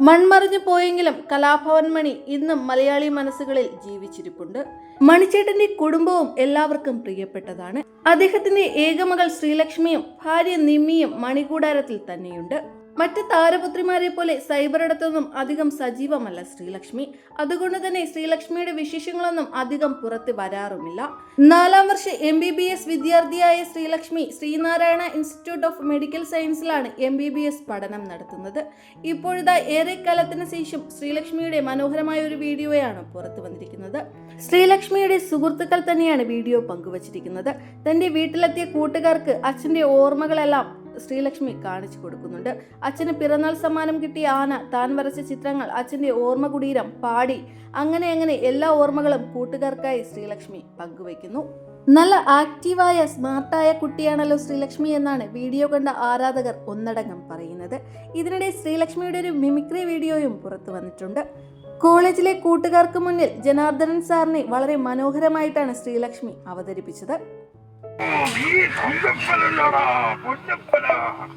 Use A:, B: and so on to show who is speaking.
A: മൺമറിഞ്ഞു പോയെങ്കിലും കലാഭവൻ മണി ഇന്നും മലയാളി മനസ്സുകളിൽ ജീവിച്ചിരിപ്പുണ്ട്. മണിച്ചേട്ടന്റെ കുടുംബവും എല്ലാവർക്കും പ്രിയപ്പെട്ടതാണ്. അദ്ദേഹത്തിന്റെ ഏകമകൾ ശ്രീലക്ഷ്മിയും ഭാര്യ നിമ്മിയും മണികൂടാരത്തിൽ തന്നെയുണ്ട്. മറ്റ് താരപുത്രിമാരെ പോലെ സൈബറിടത്തൊന്നും അധികം സജീവമല്ല ശ്രീലക്ഷ്മി. അതുകൊണ്ട് തന്നെ ശ്രീലക്ഷ്മിയുടെ വിശേഷങ്ങളൊന്നും അധികം പുറത്ത് വരാറുമില്ല. നാലാം വർഷ എം ബി ബി എസ് വിദ്യാർത്ഥിയായ Sreelakshmi Sreenarayana institute of medical സയൻസിലാണ് M B B S പഠനം നടത്തുന്നത്. ഇപ്പോഴത്തെ ഏറെ കാലത്തിന് ശേഷം ശ്രീലക്ഷ്മിയുടെ മനോഹരമായ ഒരു വീഡിയോയാണ് പുറത്തു വന്നിരിക്കുന്നത്. ശ്രീലക്ഷ്മിയുടെ സുഹൃത്തുക്കൾ തന്നെയാണ് വീഡിയോ പങ്കുവച്ചിരിക്കുന്നത്. തന്റെ വീട്ടിലെത്തിയ കൂട്ടുകാർക്ക് അച്ഛന്റെ ഓർമ്മകളെല്ലാം ശ്രീലക്ഷ്മി കാണിച്ചു കൊടുക്കുന്നുണ്ട്. അച്ഛന് പിറന്നാൾ സമ്മാനം കിട്ടിയ ആന താൻ വരച്ച ചിത്രങ്ങൾ അച്ഛന്റെ ഓർമ്മ കുടീരം പാടി. അങ്ങനെ അങ്ങനെ എല്ലാ ഓർമ്മകളും കൂട്ടുകാർക്കായി ശ്രീലക്ഷ്മി പങ്കുവയ്ക്കുന്നു. നല്ല ആക്റ്റീവായ സ്മാർട്ടായ കുട്ടിയാണല്ലോ ശ്രീലക്ഷ്മി എന്നാണ് വീഡിയോ കണ്ട ആരാധകർ ഒന്നടങ്കം പറയുന്നത്. ഇതിനിടെ ശ്രീലക്ഷ്മിയുടെ ഒരു മിമിക്രി വീഡിയോയും പുറത്തു വന്നിട്ടുണ്ട്. കോളേജിലെ കൂട്ടുകാർക്ക് മുന്നിൽ ജനാർദ്ദനൻ സാറിനെ വളരെ മനോഹരമായിട്ടാണ് ശ്രീലക്ഷ്മി അവതരിപ്പിച്ചത്.
B: 이 공격파를 넣어라! 공격파라!